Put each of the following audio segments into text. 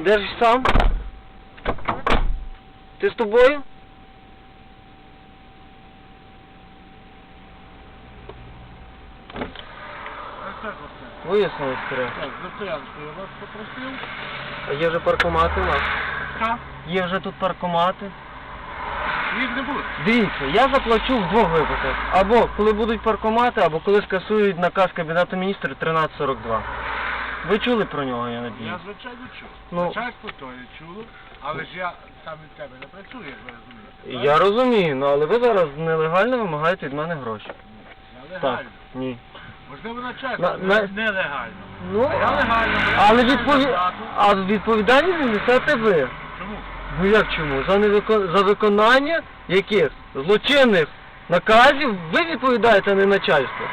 Йдеш сам? Ти з тобою? Так. Вияснили вперед. Так, за я вас попросив. А є вже паркомати у нас? Що? Є вже тут паркомати. Їх не буде. Дивіться, я заплачу в двох випадках. Або коли будуть паркомати, або коли скасують наказ Кабінету міністрів 1342. Ви чули про нього, я Я надіюсь? звичайно чув. Ну. Начальство то я чуло, але ж я сам від тебе не працюю, як ви розумієте. Я розумію, ну але ви зараз нелегально вимагаєте від мене гроші. Я Так, легально. ні. Можливо, начальство На- на- нелегально. Ну, А я легально, бо я але плачу відпові... зарплату. а відповідальність несете ви. Чому? Ну як чому? За, невико... За виконання яких? Злочинних наказів ви відповідаєте, а не начальство.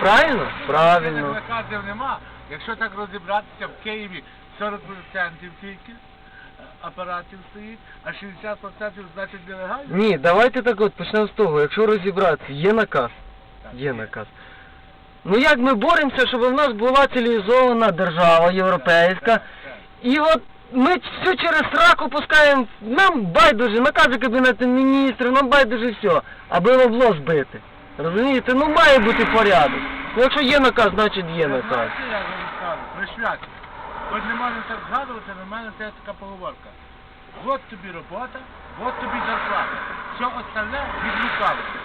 Правильно? Правильно. наказів нема. Якщо так розібратися, в Києві 40% тільки е, апаратів стоїть, а 60% значить нелегально. Ні, давайте так от почнемо з того. Якщо розібратися, є наказ. Є наказ. Ну як ми боремося, щоб в нас була цивілізована держава європейська, і от ми все через сраку пускаємо, нам байдуже, накази Кабінету міністрів, нам байдуже все, аби лобло збити. Розумієте? Ну має бути порядок. Ну якщо є наказ, значить є наказ. знаєте, як я вам скажу? При святі. Хоч не можна так згадувати, але в мене це така поговорка. От тобі робота, от тобі зарплата. Все остальне відлукавиться.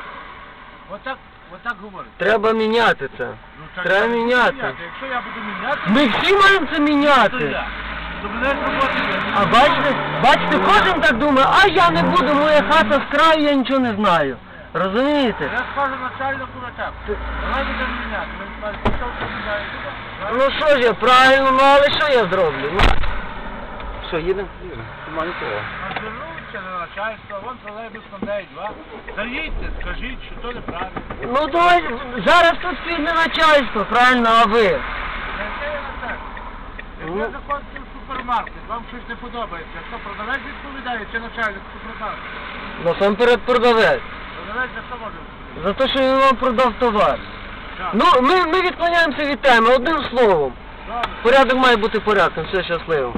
Отак, отак говорить. Треба міняти це. Ну, так Треба я буду міняти. Якщо я буду міняти, Ми всі маємо це то міняти. я. То мене ж роботи не А бачите, бачите, кожен так думає, а я не буду, моя хата з краю, я нічого не знаю. Розумієте? Я скажу начальнику на так. Ти- Давай будемо міняти. Він скаже? Ну що ж я, правильно, ну але що я зроблю? Ну, що, їдемо? Нема нікого. Звернувся на начальство, вон тролейбус Кондей 2. Заїдьте, скажіть, що то неправильно. Ну давай, зараз тут стоїть не начальство, правильно, а ви. Яке я начальство? Як ви Ну. заходите в супермаркет, вам щось не подобається, хто продавець відповідає чи начальник супермаркету? Насамперед продавець за те, що він вам продав товар. Так. Ну, ми, ми відклоняємося від теми, одним словом. Добре. Порядок має бути порядком, все щасливо.